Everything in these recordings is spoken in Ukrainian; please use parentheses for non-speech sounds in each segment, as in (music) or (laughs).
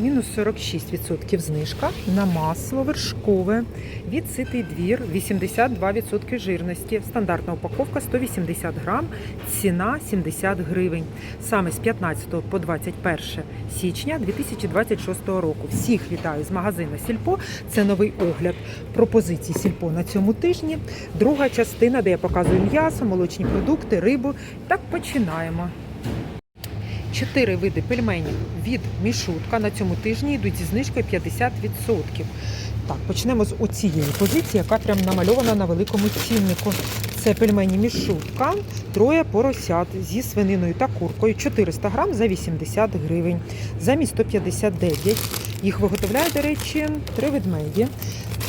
мінус 46% знижка на масло вершкове від ситий двір 82% жирності. Стандартна упаковка 180 грам, ціна 70 гривень. Саме з 15 по 21 січня 2026 року. Всіх вітаю з магазину Сільпо. Це новий огляд пропозицій Сільпо на цьому тижні. Друга частина, де я показую м'ясо, молочні продукти, рибу. Так починаємо. Чотири види пельменів від мішутка на цьому тижні йдуть зі знижкою 50%. Так, почнемо з оцієї позиції, яка прям намальована на великому ціннику. Це пельмені мішутка, троє поросят зі свининою та куркою, 400 грам за 80 гривень, замість 159. Їх виготовляє, до речі, три ведмеді.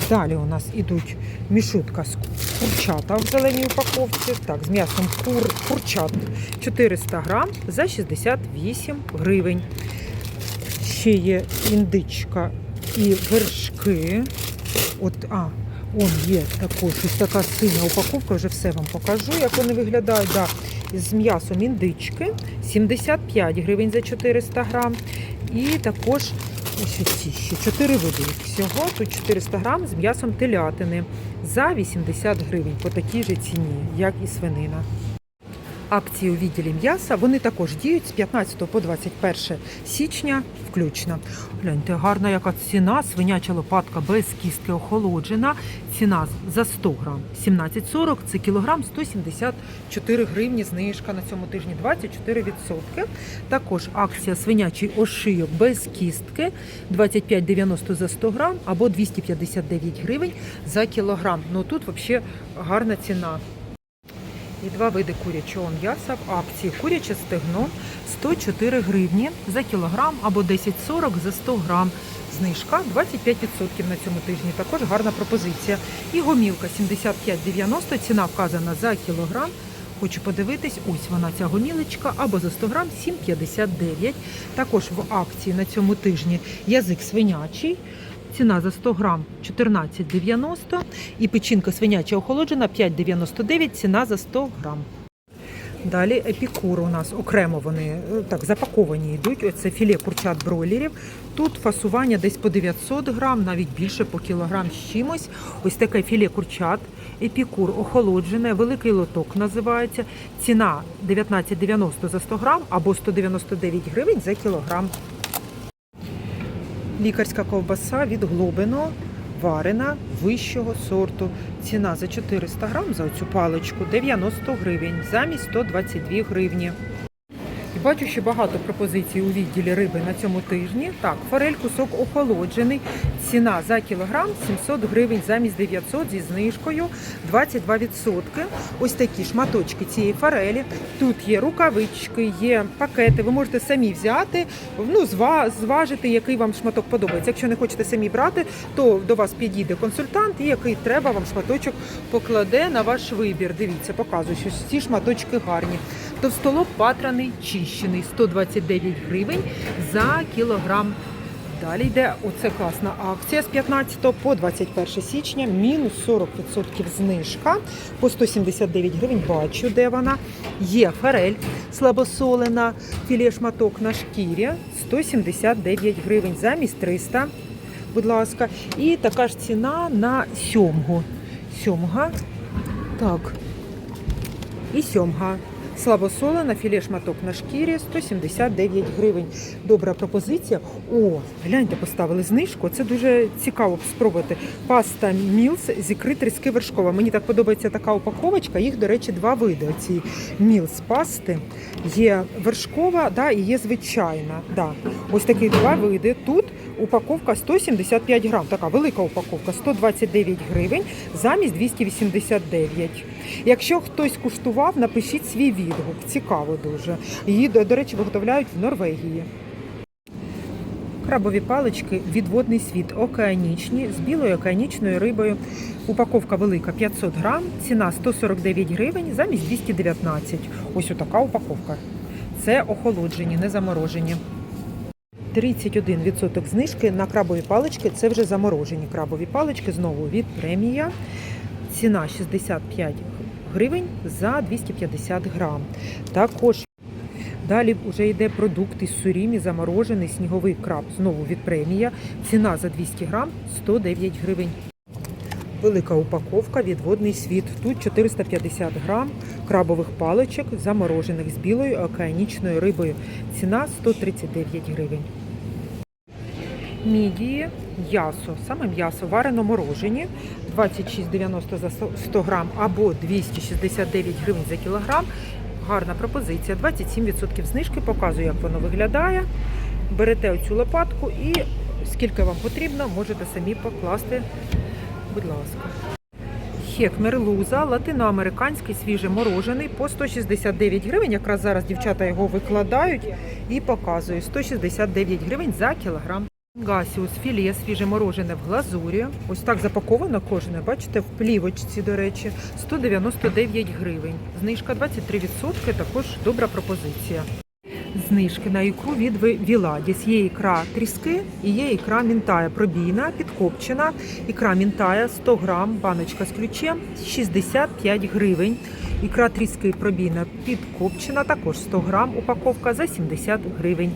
Далі у нас ідуть мішутка з курчата в зеленій упаковці. Так, з м'ясом кур, курчат 400 грам за 68 гривень. Ще є індичка і вершки. От, а, он є також ось така синя упаковка, вже все вам покажу, як вони виглядають. Да. З м'ясом індички 75 гривень за 400 грам. І також ось ці ще чотири види всього. Тут 400 грам з м'ясом телятини за 80 гривень по такій же ціні, як і свинина. Акції у відділі м'яса вони також діють з 15 по 21 січня включно. Гляньте, гарна яка ціна. Свиняча лопатка без кістки охолоджена. Ціна за 100 грам 17,40, це кілограм 174 гривні. Знижка на цьому тижні 24%. Також акція свинячий ошийок без кістки 25,90 за 100 грам або 259 гривень за кілограм. Ну тут взагалі гарна ціна. І два види курячого м'яса в акції. Куряче стегно 104 гривні за кілограм або 10,40 за 100 грам. Знижка 25% на цьому тижні. Також гарна пропозиція. І гомілка 75,90. Ціна вказана за кілограм. Хочу подивитись, ось вона ця гомілочка, або за 100 грам 7,59. Також в акції на цьому тижні язик свинячий. Ціна за 100 грам 14,90 і печінка свиняча охолоджена 5,99, ціна за 100 грам. Далі епікур у нас окремо вони е, так запаковані йдуть. Оце філе курчат бройлерів. Тут фасування десь по 900 грам, навіть більше по кілограм з чимось. Ось таке філе курчат. Епікур охолоджене, великий лоток називається. Ціна 19,90 за 100 грам або 199 гривень за кілограм. Лікарська ковбаса від Глобино, варена вищого сорту. Ціна за 400 грам за цю паличку 90 гривень, замість 122 гривні. Бачу, що багато пропозицій у відділі риби на цьому тижні. Так, форель кусок охолоджений. Ціна за кілограм 700 гривень замість 900 зі знижкою 22%. Ось такі шматочки цієї форелі. Тут є рукавички, є пакети. Ви можете самі взяти, ну, зважити, який вам шматок подобається. Якщо не хочете самі брати, то до вас підійде консультант, і який треба вам шматочок покладе на ваш вибір. Дивіться, показую, що ці шматочки гарні. Товстолоб патраний чищений 129 гривень за кілограм. Далі йде оце класна акція з 15 по 21 січня, мінус 40% знижка по 179 гривень. Бачу, де вона. Є форель слабосолена, філе шматок на шкірі 179 гривень замість 300. Будь ласка, і така ж ціна на сьомгу. Сьомга. Так. І сьомга. Слабосолена, філе шматок на шкірі 179 гривень. Добра пропозиція. О, гляньте, поставили знижку. Це дуже цікаво спробувати. Паста Мілс з ікри тріски вершкова. Мені так подобається така упаковочка. Їх, до речі, два види. Оці Мілс пасти. Є вершкова, да, і є звичайна. Да. Ось такі два види. Тут упаковка 175 грам. Така велика упаковка 129 гривень замість 289. Якщо хтось куштував, напишіть свій відгук. Цікаво дуже. Її, до речі, виготовляють в Норвегії. Крабові палички відводний світ океанічні з білою океанічною рибою. Упаковка велика 500 грам, ціна 149 гривень замість 219. Ось отака упаковка. Це охолоджені, не заморожені. 31% знижки на крабові палички. Це вже заморожені крабові палички. Знову від премія. Ціна 65 гривень за 250 грам. Також Далі вже йде продукт із сурімі, заморожений сніговий краб. Знову від премія. Ціна за 200 грам 109 гривень. Велика упаковка від водний світ. Тут 450 грам крабових паличок, заморожених з білою океанічною рибою. Ціна 139 гривень. Мідії, м'ясо, саме м'ясо варено морожені 26,90 за 100 грам або 269 гривень за кілограм. Гарна пропозиція. 27% знижки. Показую, як воно виглядає. Берете оцю лопатку і скільки вам потрібно, можете самі покласти. Будь ласка. Хек мерлуза, латиноамериканський свіжеморожений по 169 гривень. Якраз зараз дівчата його викладають і показують. 169 гривень за кілограм. Гасіус філе свіжеморожене в глазурі. Ось так запаковано кожне. Бачите, в плівочці, до речі, 199 гривень. Знижка 23%, також добра пропозиція. Знижки на ікру від Віладіс. Є ікра тріски і є ікра мінтая пробійна, підкопчена. Ікра мінтая 100 грам, баночка з ключем 65 гривень. Ікра тріски пробійна підкопчена, також 100 грам, упаковка за 70 гривень.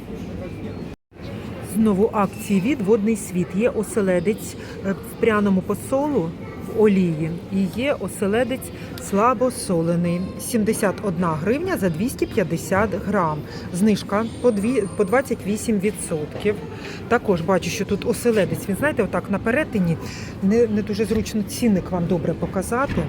Знову акції від водний світ. Є оселедець е, в пряному посолу в олії і є оселедець слабосолений. 71 гривня за 250 грам. Знижка по 28%. Також бачу, що тут оселедець. Він знаєте, отак на перетині не, не дуже зручно цінник вам добре показати.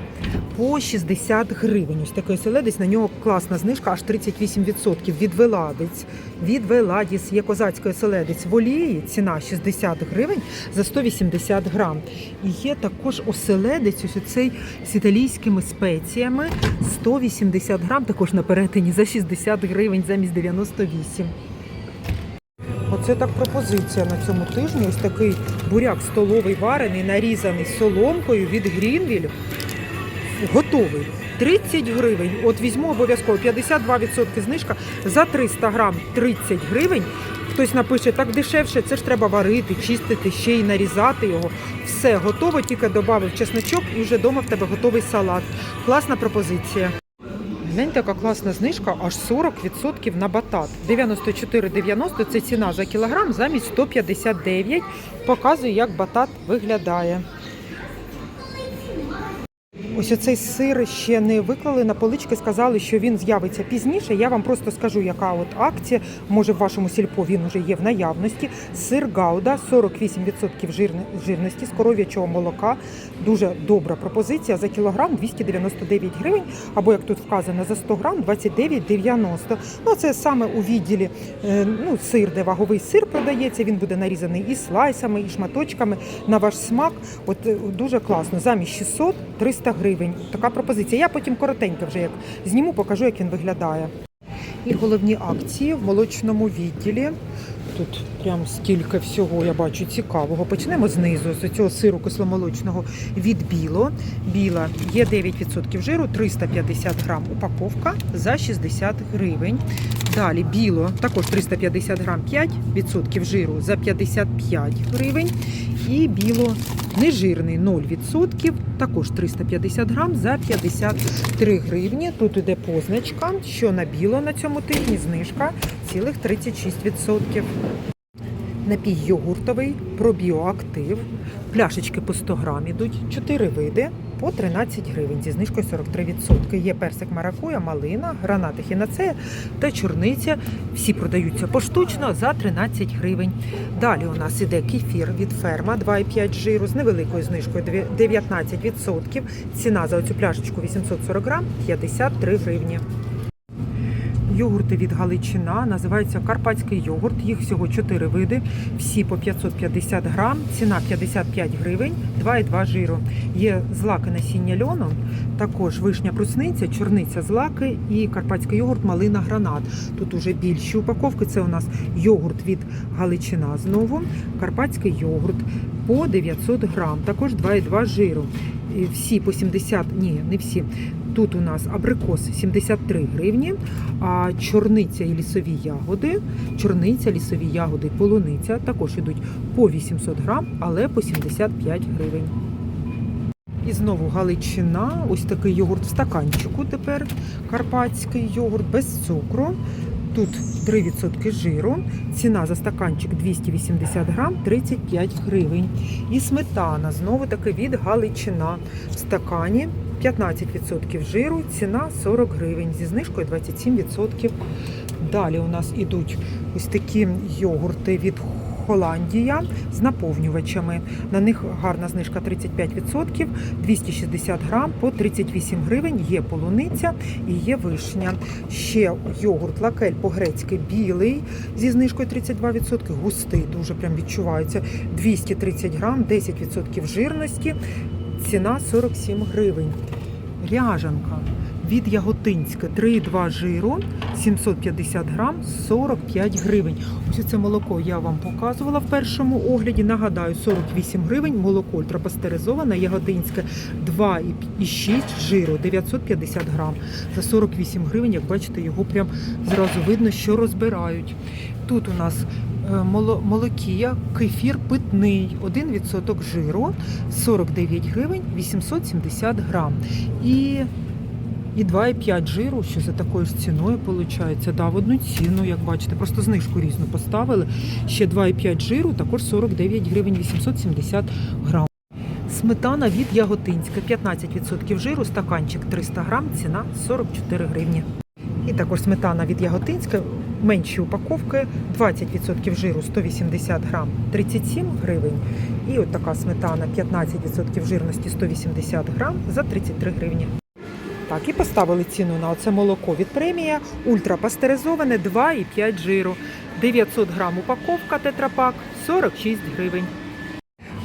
По 60 гривень. Ось такий оселедець, на нього класна знижка, аж 38% від Веладець. Від Веладіс є козацький оселедець в олії, ціна 60 гривень за 180 грам. І є також оселедець, ось оцей з італійськими спеціями, 180 грам, також на перетині за 60 гривень замість 98. Оце так пропозиція на цьому тижні. Ось такий буряк столовий варений, нарізаний соломкою від Грінвіль. Готовий. 30 гривень. От візьму обов'язково 52% знижка за 300 грам 30 гривень. Хтось напише так дешевше, це ж треба варити, чистити, ще й нарізати його. Все готово, тільки додав чесночок і вже вдома в тебе готовий салат. Класна пропозиція. Гляньте, така класна знижка, аж 40% на батат. 94,90 це ціна за кілограм замість 159. Показую, як батат виглядає. Ось оцей сир ще не виклали на полички, сказали, що він з'явиться пізніше. Я вам просто скажу, яка от акція. Може, в вашому сільпо він вже є в наявності. Сир Гауда 48% жирності з коров'ячого молока. Дуже добра пропозиція. За кілограм 299 гривень, або як тут вказано, за 100 грам 29,90. Ну це саме у відділі е, ну, сир, де ваговий сир продається. Він буде нарізаний і слайсами, і шматочками на ваш смак. От е, дуже класно. Замість 600 300 гривень. Така пропозиція. Я потім коротенько вже як зніму, покажу, як він виглядає. І головні акції в молочному відділі. Тут прям скільки всього я бачу цікавого. Почнемо знизу з цього сиру кисломолочного від біло. Біла є 9% жиру, 350 грам упаковка за 60 гривень. Далі біло також 350 грам 5% жиру за 55 гривень. І біло нежирний 0%, також 350 грам за 53 гривні. Тут іде позначка, що на біло на цьому тижні знижка цілих 36%. Напій йогуртовий, пробіоактив, пляшечки по 100 грам ідуть, 4 види по 13 гривень зі знижкою 43%. Є персик маракуя, малина, гранати хінацея та чорниця. Всі продаються поштучно за 13 гривень. Далі у нас іде кефір від ферма 2,5 жиру з невеликою знижкою 19%. Ціна за оцю пляшечку 840 грам 53 гривні. Йогурти від Галичина називаються карпатський йогурт. Їх всього 4 види, всі по 550 грам. Ціна 55 гривень, 2,2 жиру. Є злаки насіння льону, також вишня брусниця, чорниця злаки і карпатський йогурт малина гранат. Тут уже більші упаковки. Це у нас йогурт від Галичина знову, карпатський йогурт по 900 грам, також 2,2 жиру. Всі по 70, ні, не всі. Тут у нас абрикос 73 гривні, а чорниця і лісові ягоди, чорниця, лісові ягоди, полуниця також йдуть по 800 грам, але по 75 гривень. І знову Галичина, ось такий йогурт в стаканчику тепер, карпатський йогурт без цукру. Тут 3% жиру. Ціна за стаканчик 280 грам 35 гривень. І сметана знову таки від Галичина в стакані 15% жиру, ціна 40 гривень зі знижкою 27%. Далі у нас ідуть ось такі йогурти від Холандія з наповнювачами. На них гарна знижка 35%, 260 грам по 38 гривень. Є полуниця і є вишня. Ще йогурт лакель по-грецьки білий зі знижкою 32%, густий, дуже прям відчувається. 230 грам, 10% жирності, ціна 47 гривень. Ряжанка від Яготинська 3,2 жиру, 750 грам, 45 гривень. Ось це молоко я вам показувала в першому огляді. Нагадаю, 48 гривень, молоко ультрапастеризоване, ягодинське 2,6 жиру, 950 грам. За 48 гривень, як бачите, його прям зразу видно, що розбирають. Тут у нас молокія, кефір питний, 1% жиру, 49 гривень, 870 грам. І і 2,5 жиру, що за такою ж ціною виходить. Да, в одну ціну, як бачите, просто знижку різну поставили. Ще 2,5 жиру, також 49 гривень 870 грам. Сметана від Яготинська, 15% жиру, стаканчик 300 грам, ціна 44 гривні. І також сметана від Яготинська, менші упаковки, 20% жиру 180 грам 37 гривень. І от така сметана 15% жирності 180 грам за 33 гривні. Так, і поставили ціну на оце молоко від премія. Ультрапастеризоване 2,5 жиру. 900 грам упаковка тетрапак 46 гривень.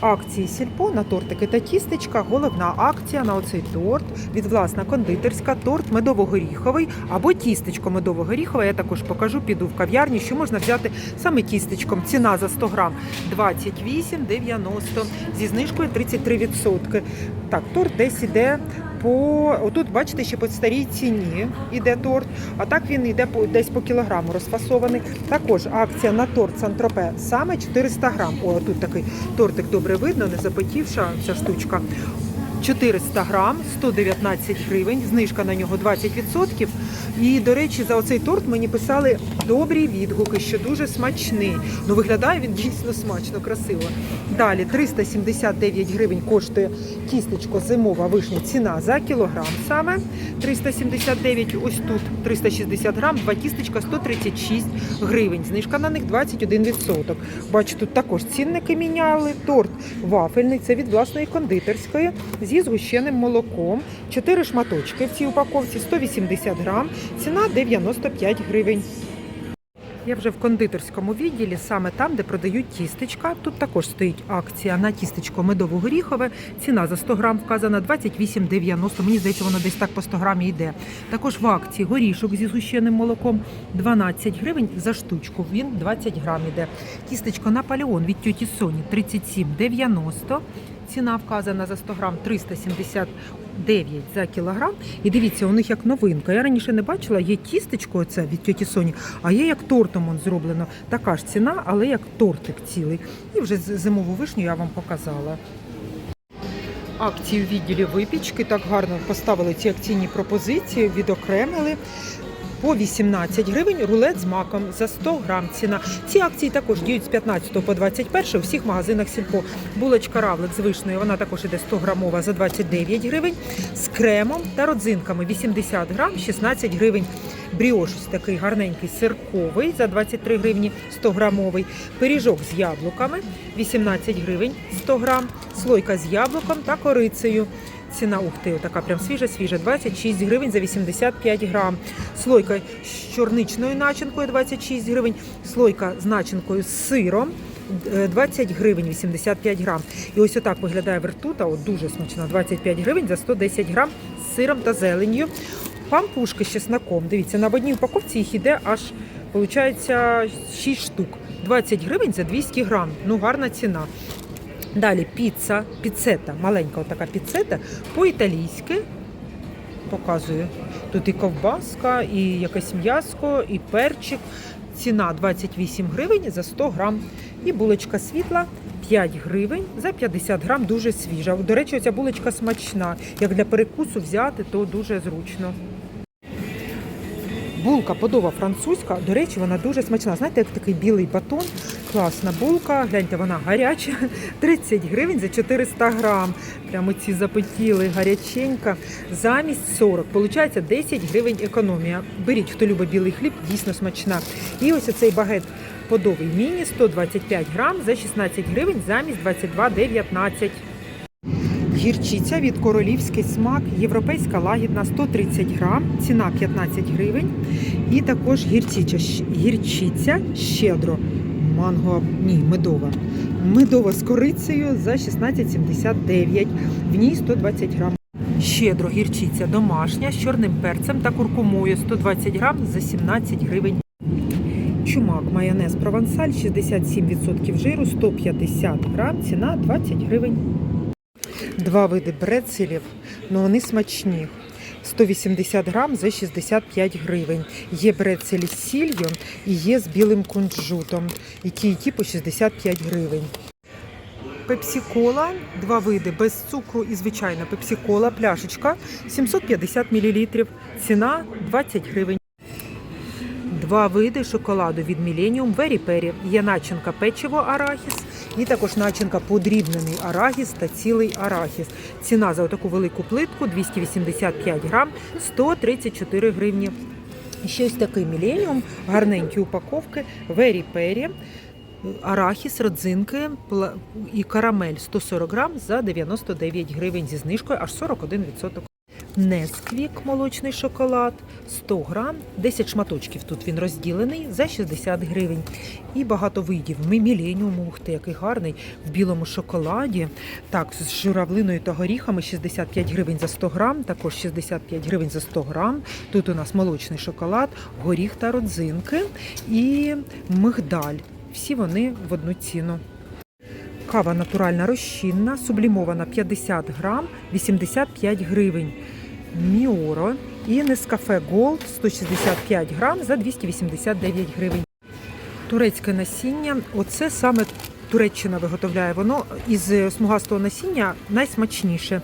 Акції сільпо на тортики та тістечка. Головна акція на оцей торт від власна кондитерська, торт медово-горіховий або тістечко медово-горіхове. Я також покажу, піду в кав'ярні, що можна взяти саме тістечком. Ціна за 100 грам 28,90 зі знижкою 33%. Так, торт десь іде по отут, бачите, ще по старій ціні іде торт, а так він йде по десь по кілограму розфасований. Також акція на торт Сантропе саме 400 грам. О, тут такий тортик добре видно, не запотівша ця штучка. 400 грам, 119 гривень, знижка на нього 20%. І, до речі, за оцей торт мені писали добрі відгуки, що дуже смачний. Ну, виглядає він дійсно смачно, красиво. Далі 379 гривень коштує тістечко зимова вишня. Ціна за кілограм саме 379, ось тут 360 грам, два тістечка 136 гривень. Знижка на них 21%. Бачу, тут також цінники міняли. Торт вафельний, це від власної кондитерської зі згущеним молоком. Чотири шматочки в цій упаковці 180 грам, ціна 95 гривень. Я вже в кондитерському відділі, саме там, де продають тістечка. Тут також стоїть акція на тістечко медово-горіхове. Ціна за 100 грам вказана 28,90. Мені здається, воно десь так по 100 грамі йде. Також в акції горішок зі згущеним молоком 12 гривень за штучку. Він 20 грам іде. Тістечко Наполеон від тьоті Соні 37,90. Ціна вказана за 100 грам 379 за кілограм. І дивіться, у них як новинка. Я раніше не бачила, є тістечко оце від тьоті Соні, а є як тортом он зроблено. Така ж ціна, але як тортик цілий. І вже зимову вишню я вам показала. Акції у відділі випічки так гарно поставили ці акційні пропозиції, відокремили. По 18 гривень рулет з маком за 100 грам ціна. Ці акції також діють з 15 по 21 у всіх магазинах сільпо. Булочка равлик з вишнею, вона також іде 100 грамова за 29 гривень. З кремом та родзинками 80 грам, 16 гривень. Бріош ось такий гарненький сирковий за 23 гривні 100 грамовий. Пиріжок з яблуками 18 гривень 100 грам. Слойка з яблуком та корицею. Ціна ух ти, така прям свіжа, свіжа, 26 гривень за 85 грам. Слойка з чорничною начинкою 26 гривень. Слойка з начинкою з сиром. е, 20 гривень 85 грам. І ось отак виглядає вертута, от дуже смачна, 25 гривень за 110 грам з сиром та зеленню. Пампушки з чесноком. Дивіться, на одній упаковці їх іде аж, виходить, 6 штук. 20 гривень за 200 грам. Ну, гарна ціна. Далі піца, піцета, маленька така піцета, по-італійськи. Показую. Тут і ковбаска, і якесь м'яско, і перчик. Ціна 28 гривень за 100 грам. І булочка світла 5 гривень за 50 грам, дуже свіжа. До речі, ця булочка смачна. Як для перекусу взяти, то дуже зручно. Булка подова французька. До речі, вона дуже смачна. Знаєте, як такий білий батон. Класна булка. Гляньте, вона гаряча. (laughs) 30 гривень за 400 грам. Прямо ці запотіли, гаряченька. Замість 40. Получається 10 гривень економія. Беріть, хто любить білий хліб, дійсно смачна. І ось оцей багет подовий міні 125 грам за 16 гривень замість 22,19. Гірчиця від королівський смак, європейська лагідна 130 грам, ціна 15 гривень. І також гірчиця, гірчиця щедро. Манго, ні, медова. Медова з корицею за 16,79. В ній 120 грам. Щедро гірчиця домашня з чорним перцем та куркумою 120 грам за 17 гривень. Чумак майонез провансаль 67% жиру 150 грам, ціна 20 гривень. Два види брецелів, але вони смачні. 180 грам за 65 гривень. Є брецелі з сіллю і є з білим кунжутом, які які по 65 гривень. Пепсі-кола, два види без цукру і звичайна пепсі-кола, пляшечка 750 мл. Ціна 20 гривень. Два види шоколаду від Millennium Very Perry. Є начинка печиво арахіс і також начинка подрібнений арахіс та цілий арахіс. Ціна за таку велику плитку 285 грам 134 гривні. І ще ось такий Millennium, гарненькі упаковки Very Perry. Арахіс, родзинки і карамель 140 грам за 99 гривень зі знижкою аж 41%. Несквік молочний шоколад 100 грам, 10 шматочків тут він розділений за 60 гривень. І багато видів. Ми ух ти, який гарний в білому шоколаді. Так, з журавлиною та горіхами 65 гривень за 100 грам, також 65 гривень за 100 грам. Тут у нас молочний шоколад, горіх та родзинки і мигдаль. Всі вони в одну ціну. Кава натуральна розчинна, сублімована 50 грам, 85 гривень. Міоро і Нескафе Голд 165 грам за 289 гривень. Турецьке насіння, оце саме Туреччина виготовляє. Воно із смугастого насіння найсмачніше.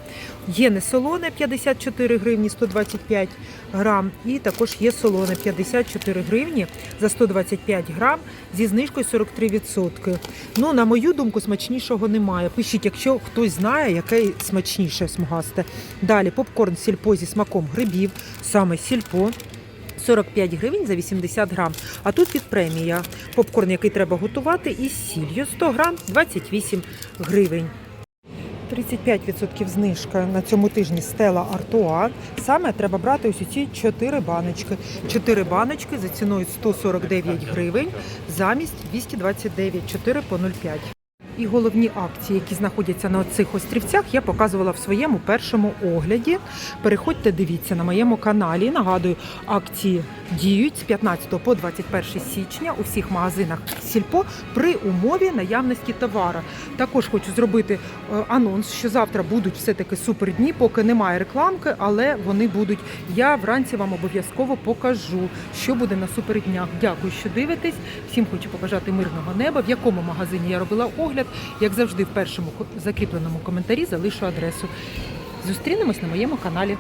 Є не солоне 54 гривні 125 грам, і також є солоне 54 гривні за 125 грам зі знижкою 43%. Ну, на мою думку, смачнішого немає. Пишіть, якщо хтось знає, яке смачніше смугасте. Далі попкорн сільпо зі смаком грибів, саме сільпо. 45 гривень за 80 грам. А тут від премія. Попкорн, який треба готувати, із сіллю 100 грам 28 гривень. 35% знижка на цьому тижні Стела Артуа. Саме треба брати ось ці 4 баночки. 4 баночки за ціною 149 гривень замість 229, 4 по 0,5. І головні акції, які знаходяться на цих острівцях, я показувала в своєму першому огляді. Переходьте, дивіться на моєму каналі. Нагадую, акції діють з 15 по 21 січня у всіх магазинах Сільпо при умові наявності товара. Також хочу зробити е, анонс, що завтра будуть все-таки супердні, поки немає рекламки, але вони будуть. Я вранці вам обов'язково покажу, що буде на суперднях. Дякую, що дивитесь. Всім хочу побажати мирного неба. В якому магазині я робила огляд. Як завжди, в першому закріпленому коментарі залишу адресу. Зустрінемось на моєму каналі.